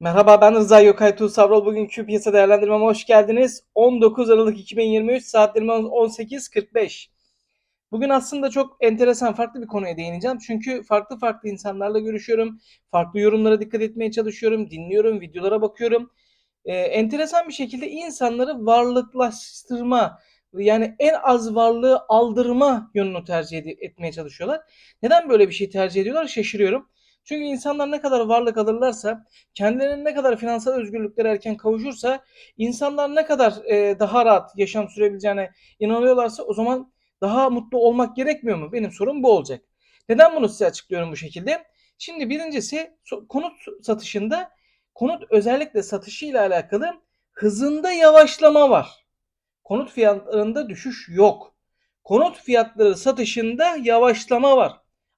Merhaba ben Rıza Yokay Tuğ Savrol. Bugünkü piyasa değerlendirmeme hoş geldiniz. 19 Aralık 2023 saatlerimiz 18.45. Bugün aslında çok enteresan farklı bir konuya değineceğim. Çünkü farklı farklı insanlarla görüşüyorum. Farklı yorumlara dikkat etmeye çalışıyorum. Dinliyorum, videolara bakıyorum. Ee, enteresan bir şekilde insanları varlıklaştırma yani en az varlığı aldırma yönünü tercih etmeye çalışıyorlar. Neden böyle bir şey tercih ediyorlar? Şaşırıyorum. Çünkü insanlar ne kadar varlık alırlarsa, kendilerine ne kadar finansal özgürlüklere erken kavuşursa, insanlar ne kadar e, daha rahat yaşam sürebileceğine inanıyorlarsa o zaman daha mutlu olmak gerekmiyor mu? Benim sorum bu olacak. Neden bunu size açıklıyorum bu şekilde? Şimdi birincisi konut satışında konut özellikle satışıyla alakalı hızında yavaşlama var. Konut fiyatlarında düşüş yok. Konut fiyatları satışında yavaşlama var.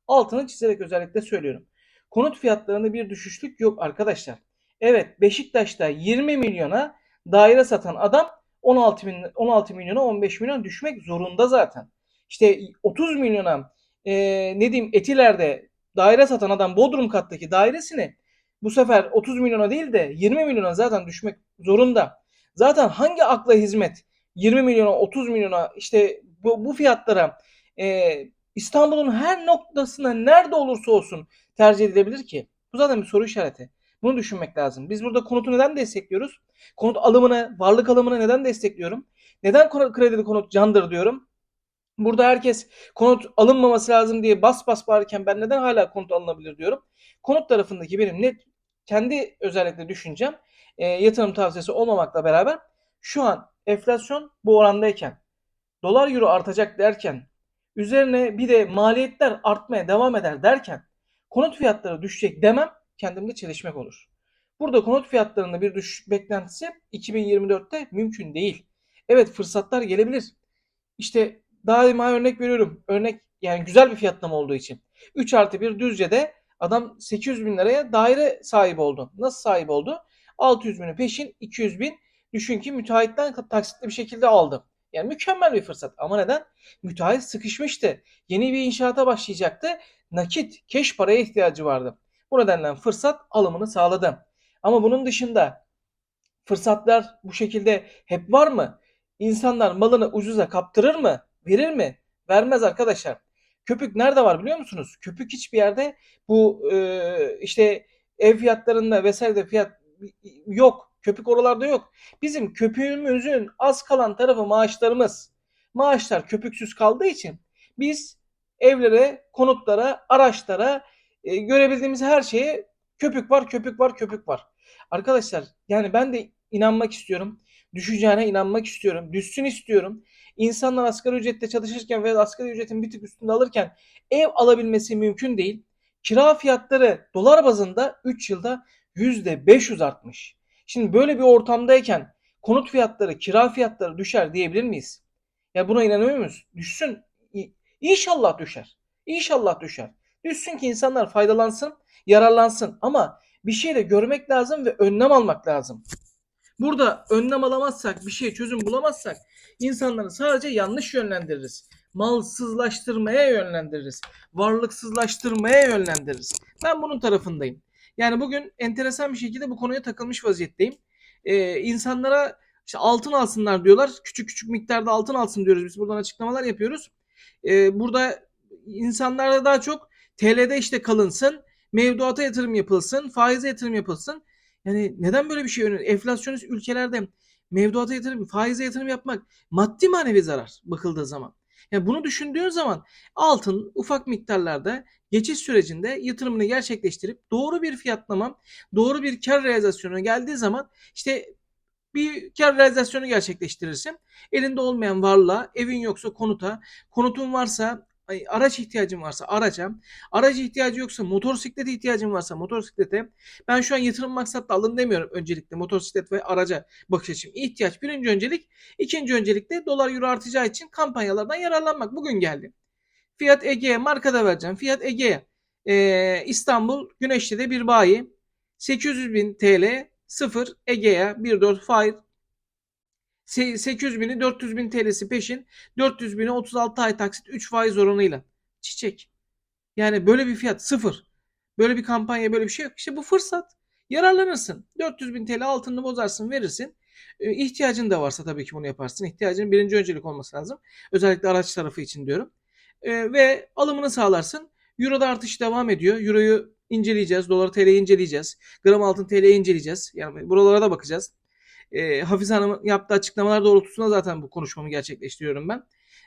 Altını çizerek özellikle söylüyorum. Konut fiyatlarında bir düşüşlük yok arkadaşlar. Evet Beşiktaş'ta 20 milyona daire satan adam 16 bin, 16 milyona 15 milyon düşmek zorunda zaten. İşte 30 milyona e, ne diyeyim Etiler'de daire satan adam Bodrum kattaki dairesini bu sefer 30 milyona değil de 20 milyona zaten düşmek zorunda. Zaten hangi akla hizmet 20 milyona 30 milyona işte bu, bu fiyatlara e, İstanbul'un her noktasına nerede olursa olsun tercih edilebilir ki? Bu zaten bir soru işareti. Bunu düşünmek lazım. Biz burada konutu neden destekliyoruz? Konut alımını, varlık alımını neden destekliyorum? Neden kredili konut candır diyorum? Burada herkes konut alınmaması lazım diye bas bas bağırırken ben neden hala konut alınabilir diyorum. Konut tarafındaki benim net kendi özellikle düşüncem e, yatırım tavsiyesi olmamakla beraber şu an enflasyon bu orandayken dolar euro artacak derken üzerine bir de maliyetler artmaya devam eder derken konut fiyatları düşecek demem kendimde çelişmek olur. Burada konut fiyatlarında bir düşüş beklentisi 2024'te mümkün değil. Evet fırsatlar gelebilir. İşte daima örnek veriyorum. Örnek yani güzel bir fiyatlama olduğu için. 3 artı 1 Düzce'de adam 800 bin liraya daire sahibi oldu. Nasıl sahip oldu? 600 bini peşin 200 bin düşün ki müteahhitten taksitli bir şekilde aldı. Yani mükemmel bir fırsat. Ama neden? Müteahhit sıkışmıştı. Yeni bir inşaata başlayacaktı. Nakit, keş paraya ihtiyacı vardı. Bu nedenle fırsat alımını sağladı. Ama bunun dışında fırsatlar bu şekilde hep var mı? İnsanlar malını ucuza kaptırır mı? Verir mi? Vermez arkadaşlar. Köpük nerede var biliyor musunuz? Köpük hiçbir yerde bu e, işte ev fiyatlarında vesaire fiyat yok. Köpük oralarda yok. Bizim köpüğümüzün az kalan tarafı maaşlarımız. Maaşlar köpüksüz kaldığı için biz evlere, konutlara, araçlara e, görebildiğimiz her şeye köpük var, köpük var, köpük var. Arkadaşlar yani ben de inanmak istiyorum. Düşeceğine inanmak istiyorum. Düşsün istiyorum. İnsanlar asgari ücretle çalışırken veya asgari ücretin bir tık üstünde alırken ev alabilmesi mümkün değil. Kira fiyatları dolar bazında 3 yılda %500 artmış. Şimdi böyle bir ortamdayken konut fiyatları, kira fiyatları düşer diyebilir miyiz? Ya buna inanıyor muyuz? Düşsün. İnşallah düşer. İnşallah düşer. Düşsün ki insanlar faydalansın, yararlansın. Ama bir şey de görmek lazım ve önlem almak lazım. Burada önlem alamazsak, bir şey çözüm bulamazsak insanları sadece yanlış yönlendiririz. Malsızlaştırmaya yönlendiririz. Varlıksızlaştırmaya yönlendiririz. Ben bunun tarafındayım. Yani bugün enteresan bir şekilde bu konuya takılmış vaziyetteyim. Ee, insanlara işte altın alsınlar diyorlar. Küçük küçük miktarda altın alsın diyoruz. Biz buradan açıklamalar yapıyoruz. Ee, burada insanlarda daha çok TL'de işte kalınsın, mevduata yatırım yapılsın, faize yatırım yapılsın. Yani neden böyle bir şey öneriyor? Enflasyonist ülkelerde mevduata yatırım, faize yatırım yapmak maddi manevi zarar bakıldığı zaman. Yani bunu düşündüğün zaman altın ufak miktarlarda geçiş sürecinde yatırımını gerçekleştirip doğru bir fiyatlama, doğru bir kar realizasyonu geldiği zaman işte bir kar realizasyonu gerçekleştirirsin. Elinde olmayan varlığa, evin yoksa konuta, konutun varsa araç ihtiyacın varsa araca, aracı ihtiyacı yoksa motosiklete ihtiyacın varsa motosiklete. Ben şu an yatırım maksatlı alın demiyorum öncelikle motosiklet ve araca bakış açım. ihtiyaç birinci öncelik. ikinci öncelikle dolar euro artacağı için kampanyalardan yararlanmak. Bugün geldi. Fiyat Ege'ye markada vereceğim. Fiyat Ege'ye ee, İstanbul Güneşli'de bir bayi 800 bin TL 0 Ege'ye 1.4 faiz 800 bini 400 bin TL'si peşin 400 bini 36 ay taksit 3 faiz oranıyla. Çiçek. Yani böyle bir fiyat sıfır. Böyle bir kampanya böyle bir şey yok. İşte bu fırsat. Yararlanırsın. 400 bin TL altını bozarsın verirsin. E, ihtiyacın da varsa tabii ki bunu yaparsın. İhtiyacın birinci öncelik olması lazım. Özellikle araç tarafı için diyorum. E, ve alımını sağlarsın. Euro'da artış devam ediyor. Euro'yu inceleyeceğiz. Dolar TL'yi inceleyeceğiz. Gram altın TL'yi inceleyeceğiz. Yani buralara da bakacağız. E, Hafize Hanım'ın yaptığı açıklamalar doğrultusunda zaten bu konuşmamı gerçekleştiriyorum ben.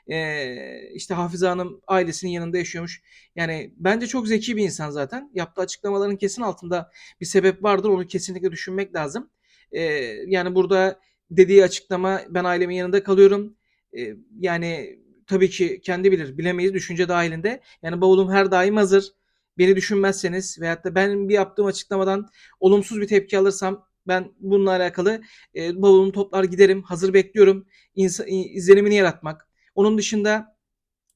E, işte Hafize Hanım ailesinin yanında yaşıyormuş. Yani bence çok zeki bir insan zaten. Yaptığı açıklamaların kesin altında bir sebep vardır. Onu kesinlikle düşünmek lazım. E, yani burada dediği açıklama ben ailemin yanında kalıyorum. E, yani tabii ki kendi bilir. Bilemeyiz düşünce dahilinde. Yani bavulum her daim hazır. Beni düşünmezseniz veyahut da ben bir yaptığım açıklamadan olumsuz bir tepki alırsam ben bununla alakalı e, bavulumu toplar giderim. Hazır bekliyorum. İnsa, izlenimini yaratmak. Onun dışında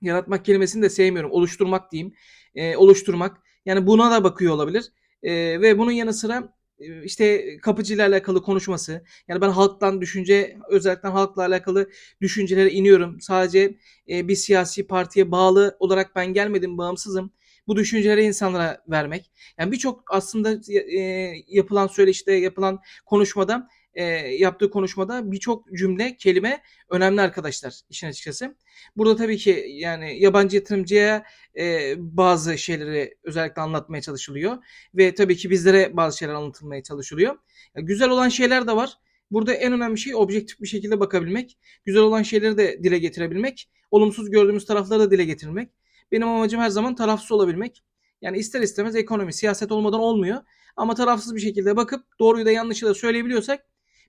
yaratmak kelimesini de sevmiyorum. Oluşturmak diyeyim. E, oluşturmak. Yani buna da bakıyor olabilir. E, ve bunun yanı sıra işte kapıcıyla alakalı konuşması. Yani ben halktan düşünce özellikle halkla alakalı düşüncelere iniyorum. Sadece e, bir siyasi partiye bağlı olarak ben gelmedim, bağımsızım. Bu düşünceleri insanlara vermek. Yani birçok aslında e, yapılan söyleşte, yapılan konuşmada e, yaptığı konuşmada birçok cümle, kelime önemli arkadaşlar işin açıkçası. Burada tabii ki yani yabancı yatırımcıya e, bazı şeyleri özellikle anlatmaya çalışılıyor ve tabii ki bizlere bazı şeyler anlatılmaya çalışılıyor. Yani güzel olan şeyler de var. Burada en önemli şey objektif bir şekilde bakabilmek. Güzel olan şeyleri de dile getirebilmek. Olumsuz gördüğümüz tarafları da dile getirmek. Benim amacım her zaman tarafsız olabilmek. Yani ister istemez ekonomi, siyaset olmadan olmuyor. Ama tarafsız bir şekilde bakıp doğruyu da yanlışı da söyleyebiliyorsak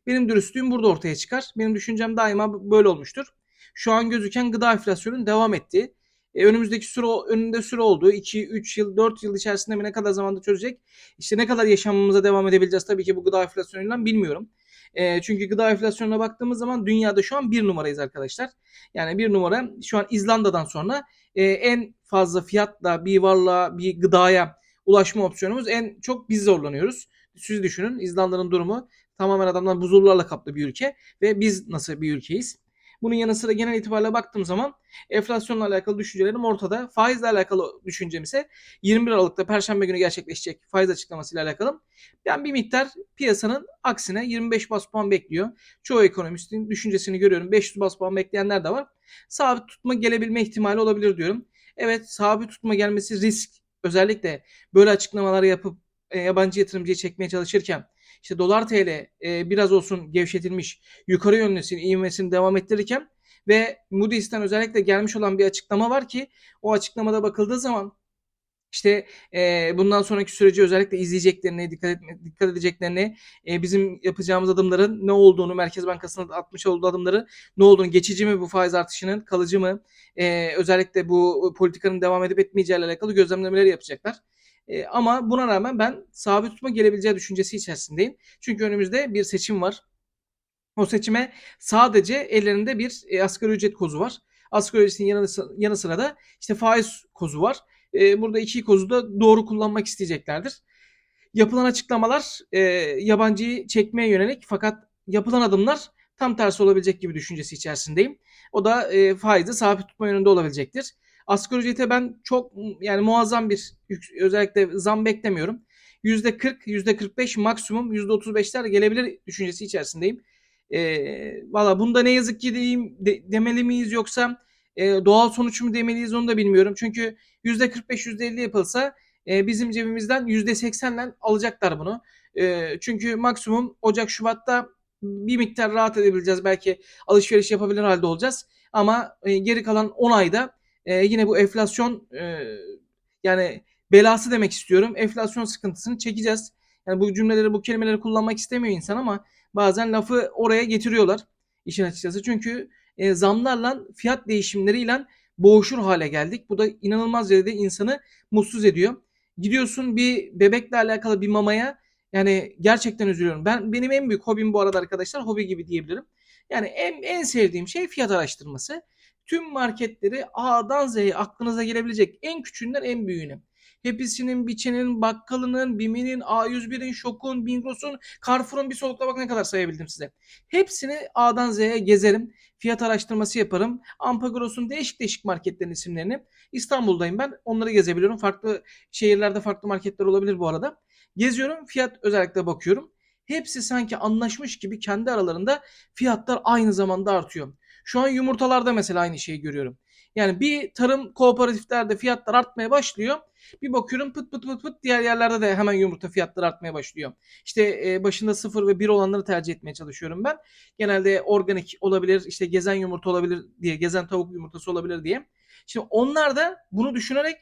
benim dürüstlüğüm burada ortaya çıkar. Benim düşüncem daima böyle olmuştur. Şu an gözüken gıda enflasyonunun devam ettiği, e, önümüzdeki süre önünde süre olduğu 2, 3 yıl, 4 yıl içerisinde mi ne kadar zamanda çözecek? İşte ne kadar yaşamımıza devam edebileceğiz tabii ki bu gıda enflasyonuyla bilmiyorum. E, çünkü gıda enflasyonuna baktığımız zaman dünyada şu an bir numarayız arkadaşlar. Yani bir numara şu an İzlanda'dan sonra e, en fazla fiyatla bir varlığa, bir gıdaya ulaşma opsiyonumuz en çok biz zorlanıyoruz. Siz düşünün İzlanda'nın durumu tamamen adamlar buzullarla kaplı bir ülke ve biz nasıl bir ülkeyiz? Bunun yanı sıra genel itibariyle baktığım zaman enflasyonla alakalı düşüncelerim ortada. Faizle alakalı düşüncem ise 21 Aralık'ta Perşembe günü gerçekleşecek faiz açıklamasıyla alakalı. Ben bir miktar piyasanın aksine 25 bas puan bekliyor. Çoğu ekonomistin düşüncesini görüyorum. 500 bas puan bekleyenler de var. Sabit tutma gelebilme ihtimali olabilir diyorum. Evet sabit tutma gelmesi risk. Özellikle böyle açıklamalar yapıp e, yabancı yatırımcıyı çekmeye çalışırken işte dolar TL e, biraz olsun gevşetilmiş yukarı yönlüsün ivmesini devam ettirirken ve Moody's'ten özellikle gelmiş olan bir açıklama var ki o açıklamada bakıldığı zaman işte e, bundan sonraki süreci özellikle izleyeceklerini, dikkat, etme, dikkat edeceklerini, e, bizim yapacağımız adımların ne olduğunu, Merkez Bankası'nın atmış olduğu adımları ne olduğunu, geçici mi bu faiz artışının, kalıcı mı, e, özellikle bu politikanın devam edip etmeyeceğiyle alakalı gözlemlemeleri yapacaklar. E, ama buna rağmen ben sabit tutma gelebileceği düşüncesi içerisindeyim. Çünkü önümüzde bir seçim var. O seçime sadece ellerinde bir e, asgari ücret kozu var. Asgari ücretin yanı, yanı sıra da işte faiz kozu var. E, burada iki kozu da doğru kullanmak isteyeceklerdir. Yapılan açıklamalar e, yabancıyı çekmeye yönelik fakat yapılan adımlar tam tersi olabilecek gibi düşüncesi içerisindeyim. O da e, faizi sabit tutma yönünde olabilecektir. Asgari ücrete ben çok yani muazzam bir özellikle zam beklemiyorum. %40, %45 maksimum %35'ler gelebilir düşüncesi içerisindeyim. E, Valla bunda ne yazık ki diyeyim de, demeli miyiz yoksa e, doğal sonuç mu demeliyiz onu da bilmiyorum. Çünkü %45, %50 yapılsa e, bizim cebimizden %80'le alacaklar bunu. E, çünkü maksimum Ocak, Şubat'ta bir miktar rahat edebileceğiz. Belki alışveriş yapabilir halde olacağız. Ama e, geri kalan 10 ayda e, yine bu enflasyon e, yani belası demek istiyorum. Enflasyon sıkıntısını çekeceğiz. Yani bu cümleleri, bu kelimeleri kullanmak istemiyor insan ama bazen lafı oraya getiriyorlar işin açıkçası. Çünkü e, zamlarla, fiyat değişimleriyle boğuşur hale geldik. Bu da inanılmaz derecede insanı mutsuz ediyor. Gidiyorsun bir bebekle alakalı bir mamaya yani gerçekten üzülüyorum. Ben benim en büyük hobim bu arada arkadaşlar hobi gibi diyebilirim. Yani en, en sevdiğim şey fiyat araştırması tüm marketleri A'dan Z'ye aklınıza gelebilecek en küçüğünden en büyüğüne. Hepsinin, Biçe'nin, Bakkalı'nın, Bimi'nin, A101'in, Şok'un, Bingros'un, Carrefour'un bir solukta bak ne kadar sayabildim size. Hepsini A'dan Z'ye gezerim. Fiyat araştırması yaparım. Ampagoros'un değişik değişik marketlerin isimlerini. İstanbul'dayım ben. Onları gezebiliyorum. Farklı şehirlerde farklı marketler olabilir bu arada. Geziyorum fiyat özellikle bakıyorum. Hepsi sanki anlaşmış gibi kendi aralarında fiyatlar aynı zamanda artıyor. Şu an yumurtalarda mesela aynı şeyi görüyorum. Yani bir tarım kooperatiflerde fiyatlar artmaya başlıyor. Bir bakıyorum pıt pıt pıt pıt diğer yerlerde de hemen yumurta fiyatları artmaya başlıyor. İşte e, başında 0 ve 1 olanları tercih etmeye çalışıyorum ben. Genelde organik olabilir, işte gezen yumurta olabilir diye, gezen tavuk yumurtası olabilir diye. Şimdi onlar da bunu düşünerek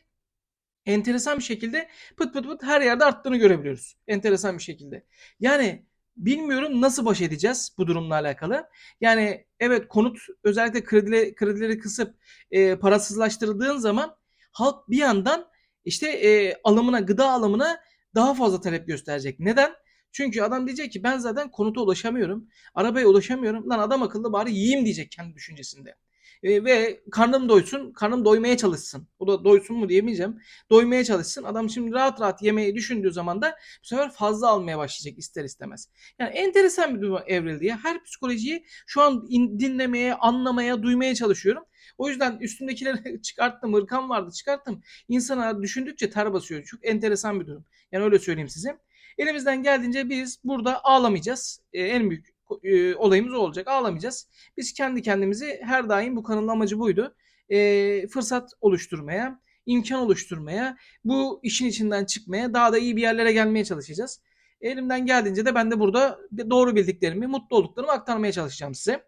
enteresan bir şekilde pıt pıt pıt her yerde arttığını görebiliyoruz. Enteresan bir şekilde. Yani bilmiyorum nasıl baş edeceğiz bu durumla alakalı. Yani evet konut özellikle kredileri, kredileri kısıp e, parasızlaştırıldığın zaman halk bir yandan işte e, alımına, gıda alımına daha fazla talep gösterecek. Neden? Çünkü adam diyecek ki ben zaten konuta ulaşamıyorum. Arabaya ulaşamıyorum. Lan adam akıllı bari yiyeyim diyecek kendi düşüncesinde. E, ve karnım doysun, karnım doymaya çalışsın. O da doysun mu diyemeyeceğim. Doymaya çalışsın. Adam şimdi rahat rahat yemeği düşündüğü zaman da bu sefer fazla almaya başlayacak ister istemez. Yani enteresan bir durum evrildi ya. Her psikolojiyi şu an in, dinlemeye, anlamaya, duymaya çalışıyorum. O yüzden üstümdekileri çıkarttım. Hırkam vardı çıkarttım. İnsana düşündükçe ter basıyor. Çok enteresan bir durum. Yani öyle söyleyeyim size. Elimizden geldiğince biz burada ağlamayacağız. Ee, en büyük e, olayımız olacak. Ağlamayacağız. Biz kendi kendimizi her daim bu kanalın amacı buydu. E, fırsat oluşturmaya, imkan oluşturmaya, bu işin içinden çıkmaya, daha da iyi bir yerlere gelmeye çalışacağız. Elimden geldiğince de ben de burada doğru bildiklerimi, mutlu olduklarımı aktarmaya çalışacağım size.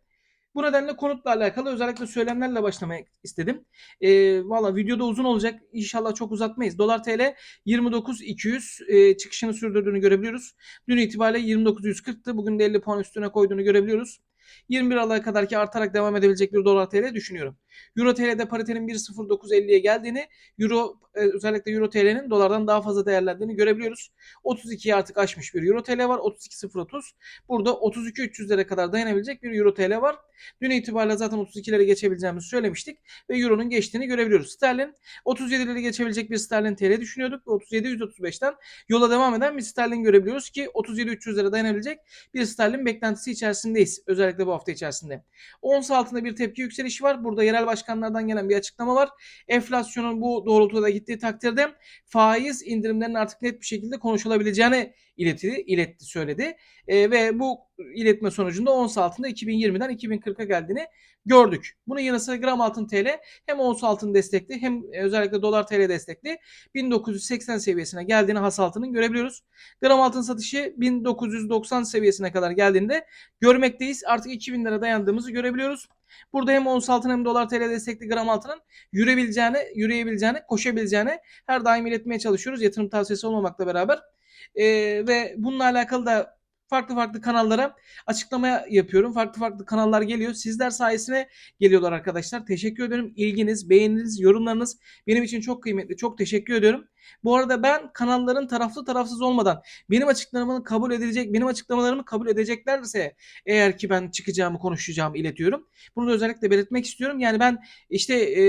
Bu nedenle konutla alakalı özellikle söylemlerle başlamak istedim. E, Valla videoda uzun olacak. İnşallah çok uzatmayız. Dolar TL 29.200 e, çıkışını sürdürdüğünü görebiliyoruz. Dün itibariyle 29.140'tı. Bugün de 50 puan üstüne koyduğunu görebiliyoruz. 21 Aralık'a kadar ki artarak devam edebilecek bir dolar TL düşünüyorum. Euro TL'de paritenin 1.0950'ye geldiğini, Euro e, özellikle Euro TL'nin dolardan daha fazla değerlendiğini görebiliyoruz. 32'yi artık aşmış bir Euro TL var. 32.030. Burada 32.300'lere kadar dayanabilecek bir Euro TL var. Dün itibariyle zaten 32'leri geçebileceğimizi söylemiştik ve Euro'nun geçtiğini görebiliyoruz. Sterlin 37'leri geçebilecek bir Sterlin TL düşünüyorduk ve 37.135'ten yola devam eden bir Sterlin görebiliyoruz ki 37.300'lere dayanabilecek bir Sterlin beklentisi içerisindeyiz. Özellikle bu hafta içerisinde. Ons altında bir tepki yükselişi var. Burada yerel başkanlardan gelen bir açıklama var. Enflasyonun bu doğrultuda gittiği takdirde faiz indirimlerinin artık net bir şekilde konuşulabileceğini iletti, iletti söyledi. E, ve bu iletme sonucunda ons altında 2020'den 2040'a geldiğini gördük. Bunun yanı sıra gram altın TL hem ons altın destekli hem özellikle dolar TL destekli 1980 seviyesine geldiğini has altının görebiliyoruz. Gram altın satışı 1990 seviyesine kadar geldiğinde görmekteyiz. Artık 2000 lira dayandığımızı görebiliyoruz. Burada hem ons altın hem dolar TL destekli gram altının yürüyebileceğini, yürüyebileceğini, koşabileceğini her daim iletmeye çalışıyoruz. Yatırım tavsiyesi olmamakla beraber. Ee, ve bununla alakalı da farklı farklı kanallara açıklama yapıyorum. Farklı farklı kanallar geliyor. Sizler sayesinde geliyorlar arkadaşlar. Teşekkür ederim. İlginiz, beğeniniz, yorumlarınız benim için çok kıymetli. Çok teşekkür ediyorum. Bu arada ben kanalların taraflı tarafsız olmadan benim açıklamamı kabul edilecek, benim açıklamalarımı kabul edeceklerse eğer ki ben çıkacağımı, konuşacağımı iletiyorum. Bunu da özellikle belirtmek istiyorum. Yani ben işte e,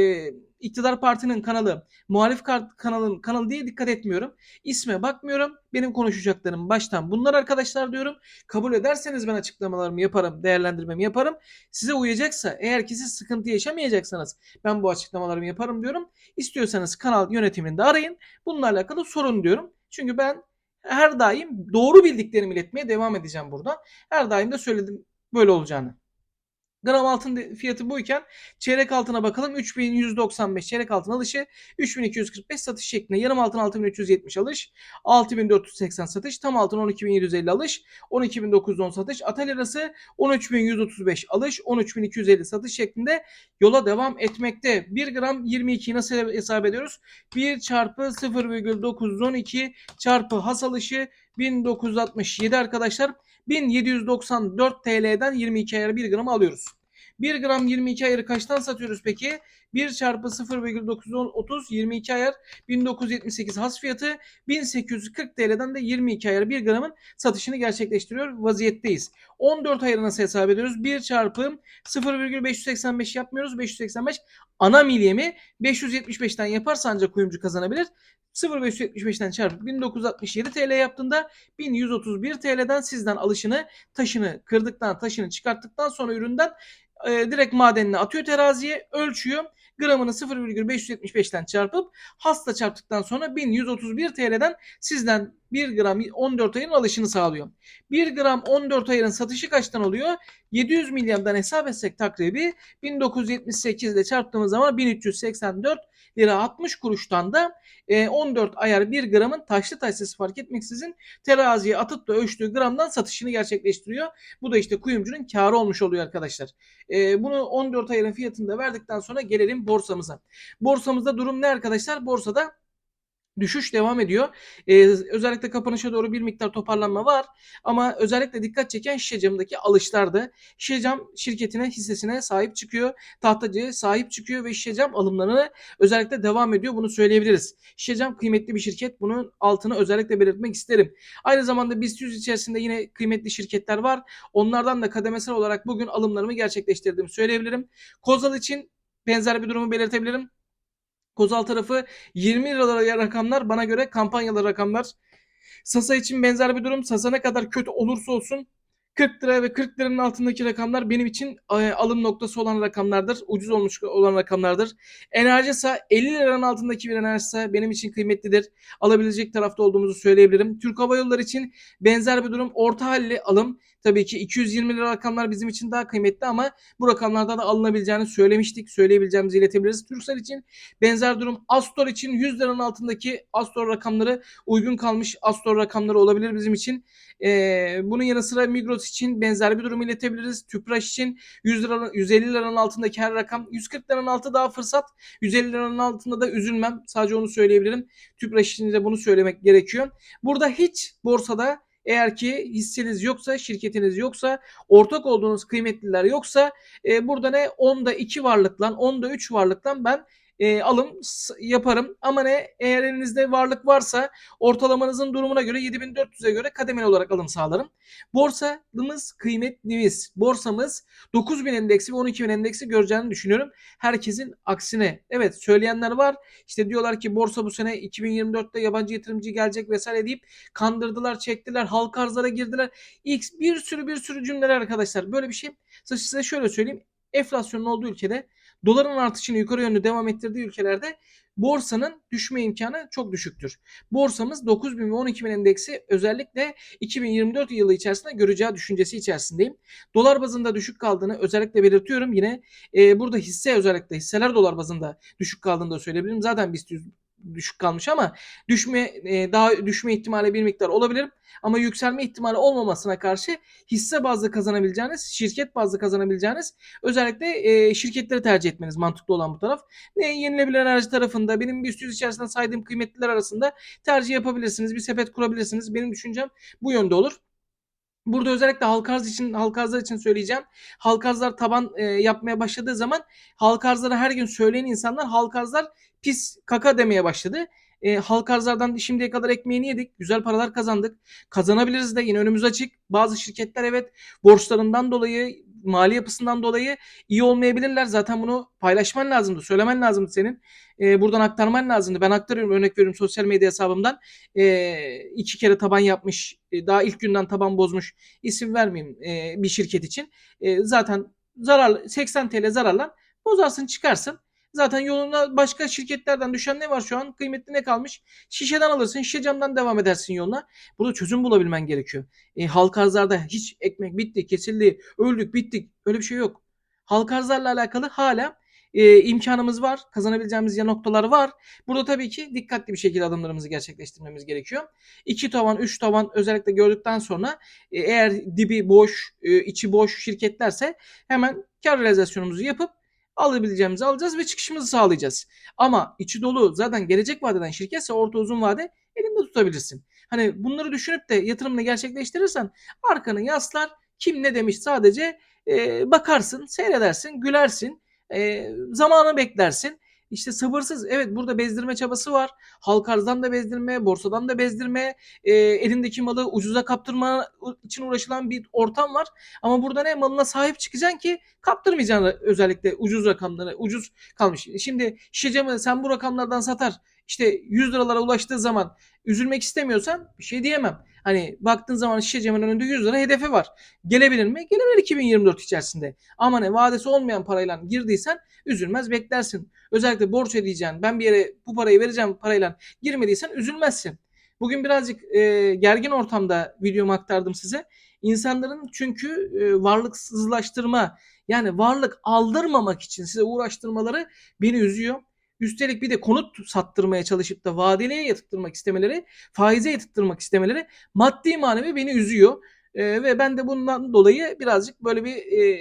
iktidar partinin kanalı, muhalif kanalın kanalı diye dikkat etmiyorum. İsme bakmıyorum. Benim konuşacaklarım baştan bunlar arkadaşlar diyorum. Kabul ederseniz ben açıklamalarımı yaparım, değerlendirmemi yaparım. Size uyacaksa, eğer ki siz sıkıntı yaşamayacaksanız ben bu açıklamalarımı yaparım diyorum. İstiyorsanız kanal yönetimini de arayın. Bununla alakalı sorun diyorum. Çünkü ben her daim doğru bildiklerimi iletmeye devam edeceğim burada. Her daim de söyledim böyle olacağını. Gram altın fiyatı buyken çeyrek altına bakalım. 3195 çeyrek altın alışı, 3245 satış şeklinde. Yarım altın 6370 alış, 6480 satış, tam altın 12750 alış, 12910 satış, atel lirası 13135 alış, 13250 satış şeklinde yola devam etmekte. 1 gram 22'yi nasıl hesap ediyoruz? 1 çarpı 0,912 çarpı has alışı 1967 arkadaşlar. 1794 TL'den 22 ayar 1 gram alıyoruz. 1 gram 22 ayarı kaçtan satıyoruz peki? 1 çarpı 0,930 22 ayar 1978 has fiyatı 1840 TL'den de 22 ayar 1 gramın satışını gerçekleştiriyor vaziyetteyiz. 14 ayarı nasıl hesap ediyoruz? 1 çarpı 0,585 yapmıyoruz. 585 ana milyemi 575'ten yaparsa ancak kuyumcu kazanabilir. 0,575'ten çarpıp 1967 TL yaptığında 1131 TL'den sizden alışını taşını kırdıktan taşını çıkarttıktan sonra üründen e, direkt madenine atıyor teraziye ölçüyor. Gramını 0,575'ten çarpıp hasta çarptıktan sonra 1131 TL'den sizden 1 gram 14 ayırın alışını sağlıyor. 1 gram 14 ayırın satışı kaçtan oluyor? 700 milyardan hesap etsek takribi 1978 ile çarptığımız zaman 1384 lira 60 kuruştan da e, 14 ayar 1 gramın taşlı taşsız fark etmeksizin teraziye atıp da ölçtüğü gramdan satışını gerçekleştiriyor. Bu da işte kuyumcunun karı olmuş oluyor arkadaşlar. E, bunu 14 ayarın fiyatını da verdikten sonra gelelim borsamıza. Borsamızda durum ne arkadaşlar? Borsada düşüş devam ediyor. Ee, özellikle kapanışa doğru bir miktar toparlanma var. Ama özellikle dikkat çeken şişe camındaki alışlardı. Şişe cam şirketine hissesine sahip çıkıyor. Tahtacı sahip çıkıyor ve şişe cam alımlarını özellikle devam ediyor. Bunu söyleyebiliriz. Şişe cam kıymetli bir şirket. Bunun altını özellikle belirtmek isterim. Aynı zamanda BIST 100 içerisinde yine kıymetli şirketler var. Onlardan da kademesel olarak bugün alımlarımı gerçekleştirdiğimi söyleyebilirim. Kozal için benzer bir durumu belirtebilirim. Kozal tarafı 20 liralara rakamlar bana göre kampanyalı rakamlar. Sasa için benzer bir durum. Sasa ne kadar kötü olursa olsun 40 lira ve 40 liranın altındaki rakamlar benim için e, alım noktası olan rakamlardır. Ucuz olmuş olan rakamlardır. Enerjisa 50 liranın altındaki bir enerjisa benim için kıymetlidir. Alabilecek tarafta olduğumuzu söyleyebilirim. Türk Hava Yolları için benzer bir durum. Orta halli alım. Tabii ki 220 lira rakamlar bizim için daha kıymetli ama bu rakamlarda da alınabileceğini söylemiştik. Söyleyebileceğimizi iletebiliriz. Türksel için benzer durum. Astor için 100 liranın altındaki Astor rakamları uygun kalmış Astor rakamları olabilir bizim için. Ee, bunun yanı sıra Migros için benzer bir durum iletebiliriz. Tüpraş için 100 liranın, 150 liranın altındaki her rakam 140 liranın altı daha fırsat. 150 liranın altında da üzülmem. Sadece onu söyleyebilirim. Tüpraş için de bunu söylemek gerekiyor. Burada hiç borsada eğer ki hisseniz yoksa, şirketiniz yoksa, ortak olduğunuz kıymetliler yoksa e, burada ne? 10'da 2 varlıklan, 10'da 3 varlıklan ben e, alım yaparım. Ama ne eğer elinizde varlık varsa ortalamanızın durumuna göre 7400'e göre kademeli olarak alım sağlarım. Borsamız kıymetlimiz. Borsamız 9000 endeksi ve 12000 endeksi göreceğini düşünüyorum. Herkesin aksine. Evet söyleyenler var. İşte diyorlar ki borsa bu sene 2024'te yabancı yatırımcı gelecek vesaire deyip kandırdılar, çektiler, halka arzlara girdiler. X bir sürü bir sürü cümleler arkadaşlar. Böyle bir şey. Size şöyle söyleyeyim. Enflasyonun olduğu ülkede doların artışını yukarı yönlü devam ettirdiği ülkelerde borsanın düşme imkanı çok düşüktür. Borsamız 9000 ve 12000 endeksi özellikle 2024 yılı içerisinde göreceği düşüncesi içerisindeyim. Dolar bazında düşük kaldığını özellikle belirtiyorum. Yine e, burada hisse özellikle hisseler dolar bazında düşük kaldığını da söyleyebilirim. Zaten BIST 100 düşük kalmış ama düşme e, daha düşme ihtimali bir miktar olabilir ama yükselme ihtimali olmamasına karşı hisse bazlı kazanabileceğiniz, şirket bazlı kazanabileceğiniz özellikle e, şirketleri tercih etmeniz mantıklı olan bu taraf. Ne yenilebilir enerji tarafında benim bir üst içerisinde saydığım kıymetliler arasında tercih yapabilirsiniz. Bir sepet kurabilirsiniz. Benim düşüncem bu yönde olur. Burada özellikle halk arz için halk arzlar için söyleyeceğim. Halk arzlar taban e, yapmaya başladığı zaman halk arzları her gün söyleyen insanlar halk arzlar pis kaka demeye başladı. E, halk arzlardan şimdiye kadar ekmeğini yedik. Güzel paralar kazandık. Kazanabiliriz de yine önümüz açık. Bazı şirketler evet borçlarından dolayı mali yapısından dolayı iyi olmayabilirler. Zaten bunu paylaşman lazımdı. Söylemen lazımdı senin. E, buradan aktarman lazımdı. Ben aktarıyorum. Örnek veriyorum sosyal medya hesabımdan. E, iki kere taban yapmış. E, daha ilk günden taban bozmuş. İsim vermeyeyim e, bir şirket için. E, zaten zararlı 80 TL zararla bozarsın çıkarsın. Zaten yolunda başka şirketlerden düşen ne var şu an? Kıymetli ne kalmış? Şişeden alırsın, şişe camdan devam edersin yoluna. Burada çözüm bulabilmen gerekiyor. E, halk arzlarda hiç ekmek bitti, kesildi, öldük, bittik. Öyle bir şey yok. Halk arzlarla alakalı hala e, imkanımız var. Kazanabileceğimiz ya noktalar var. Burada tabii ki dikkatli bir şekilde adımlarımızı gerçekleştirmemiz gerekiyor. 2 tavan, 3 tavan özellikle gördükten sonra e, eğer dibi boş, e, içi boş şirketlerse hemen kar realizasyonumuzu yapıp alabileceğimizi alacağız ve çıkışımızı sağlayacağız. Ama içi dolu zaten gelecek vadeden şirketse orta uzun vade elinde tutabilirsin. Hani bunları düşünüp de yatırımını gerçekleştirirsen arkanı yaslar kim ne demiş sadece e, bakarsın, seyredersin, gülersin, e, zamanı beklersin. İşte sabırsız. Evet burada bezdirme çabası var. Halk arzdan da bezdirme, borsadan da bezdirme, e, elindeki malı ucuza kaptırma için uğraşılan bir ortam var. Ama burada ne malına sahip çıkacaksın ki kaptırmayacaksın özellikle ucuz rakamları, ucuz kalmış. Şimdi şişecamı sen bu rakamlardan satar. İşte 100 liralara ulaştığı zaman üzülmek istemiyorsan bir şey diyemem. Hani baktığın zaman şişe camın önünde 100 lira hedefi var. Gelebilir mi? Gelebilir 2024 içerisinde. Ama ne vadesi olmayan parayla girdiysen üzülmez beklersin. Özellikle borç ödeyeceksin. Ben bir yere bu parayı vereceğim parayla girmediysen üzülmezsin. Bugün birazcık e, gergin ortamda videomu aktardım size. İnsanların çünkü e, varlıksızlaştırma yani varlık aldırmamak için size uğraştırmaları beni üzüyor. Üstelik bir de konut sattırmaya çalışıp da vadeliye yatırtmak istemeleri, faize yatırtmak istemeleri maddi manevi beni üzüyor. E, ve ben de bundan dolayı birazcık böyle bir e,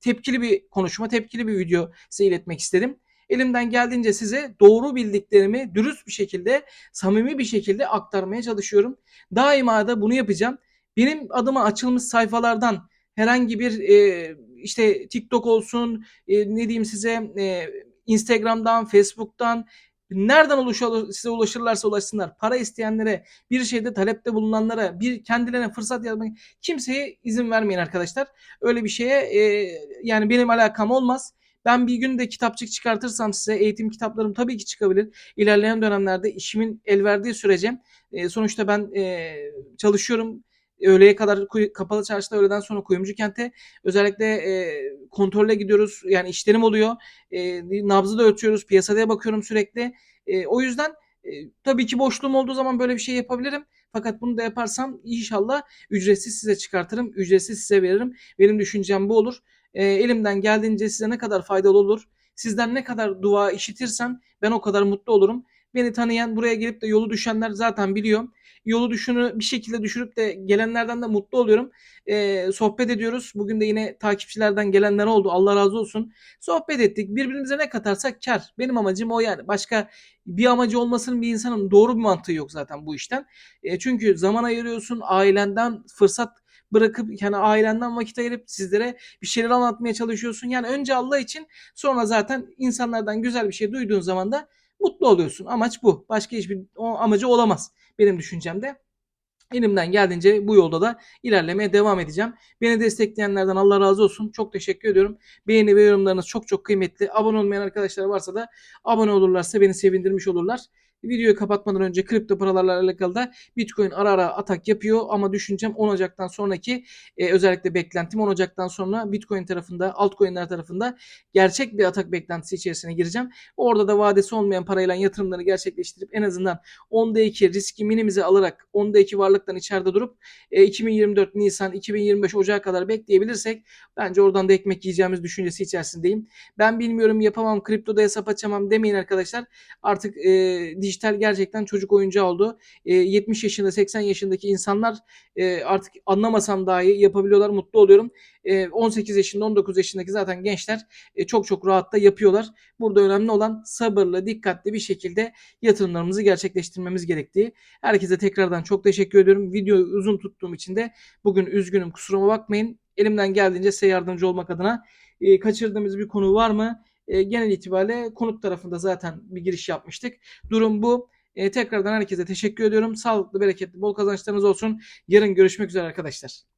tepkili bir konuşma, tepkili bir video size iletmek istedim. Elimden geldiğince size doğru bildiklerimi dürüst bir şekilde, samimi bir şekilde aktarmaya çalışıyorum. Daima da bunu yapacağım. Benim adıma açılmış sayfalardan herhangi bir e, işte TikTok olsun, e, ne diyeyim size e, Instagram'dan, Facebook'tan nereden ulaşır, size ulaşırlarsa ulaşsınlar. Para isteyenlere, bir şeyde talepte bulunanlara, bir kendilerine fırsat yaratmak kimseye izin vermeyin arkadaşlar. Öyle bir şeye e, yani benim alakam olmaz. Ben bir gün de kitapçık çıkartırsam size eğitim kitaplarım tabii ki çıkabilir. İlerleyen dönemlerde işimin el verdiği sürece e, sonuçta ben e, çalışıyorum. Öğleye kadar kapalı çarşıda öğleden sonra Kuyumcu kente özellikle e, kontrole gidiyoruz. Yani işlerim oluyor. E, nabzı da ölçüyoruz. Piyasaya bakıyorum sürekli. E, o yüzden e, tabii ki boşluğum olduğu zaman böyle bir şey yapabilirim. Fakat bunu da yaparsam inşallah ücretsiz size çıkartırım. Ücretsiz size veririm. Benim düşüncem bu olur. E, elimden geldiğince size ne kadar faydalı olur. Sizden ne kadar dua işitirsem ben o kadar mutlu olurum. Beni tanıyan buraya gelip de yolu düşenler zaten biliyor. Yolu düşünü bir şekilde düşürüp de gelenlerden de mutlu oluyorum. E, sohbet ediyoruz. Bugün de yine takipçilerden gelenler oldu. Allah razı olsun. Sohbet ettik. Birbirimize ne katarsak kar. Benim amacım o yani. Başka bir amacı olmasının bir insanın doğru bir mantığı yok zaten bu işten. E, çünkü zaman ayırıyorsun. Ailenden fırsat bırakıp yani ailenden vakit ayırıp sizlere bir şeyler anlatmaya çalışıyorsun. Yani önce Allah için sonra zaten insanlardan güzel bir şey duyduğun zaman da mutlu oluyorsun. Amaç bu. Başka hiçbir amacı olamaz benim düşüncemde. Elimden geldiğince bu yolda da ilerlemeye devam edeceğim. Beni destekleyenlerden Allah razı olsun. Çok teşekkür ediyorum. Beğeni ve yorumlarınız çok çok kıymetli. Abone olmayan arkadaşlar varsa da abone olurlarsa beni sevindirmiş olurlar. Videoyu kapatmadan önce kripto paralarla alakalı da Bitcoin ara ara atak yapıyor ama düşüncem 10 Ocak'tan sonraki e, özellikle beklentim 10 Ocak'tan sonra Bitcoin tarafında altcoin'ler tarafında gerçek bir atak beklentisi içerisine gireceğim. Orada da vadesi olmayan parayla yatırımları gerçekleştirip en azından 10'da 2 riski minimize alarak 10'da 2 varlıktan içeride durup e, 2024 Nisan 2025 Ocak'a kadar bekleyebilirsek bence oradan da ekmek yiyeceğimiz düşüncesi içerisindeyim. Ben bilmiyorum yapamam kriptoda hesap açamam demeyin arkadaşlar. Artık e, dijital gerçekten çocuk oyuncağı oldu. E, 70 yaşında 80 yaşındaki insanlar e, artık anlamasam dahi yapabiliyorlar. Mutlu oluyorum. E, 18 yaşında 19 yaşındaki zaten gençler e, çok çok rahat da yapıyorlar. Burada önemli olan sabırlı, dikkatli bir şekilde yatırımlarımızı gerçekleştirmemiz gerektiği. Herkese tekrardan çok teşekkür ediyorum. Videoyu uzun tuttuğum için de bugün üzgünüm. Kusuruma bakmayın. Elimden geldiğince size yardımcı olmak adına e, kaçırdığımız bir konu var mı? E, genel itibariyle konut tarafında zaten bir giriş yapmıştık. Durum bu. E, tekrardan herkese teşekkür ediyorum. Sağlıklı, bereketli, bol kazançlarınız olsun. Yarın görüşmek üzere arkadaşlar.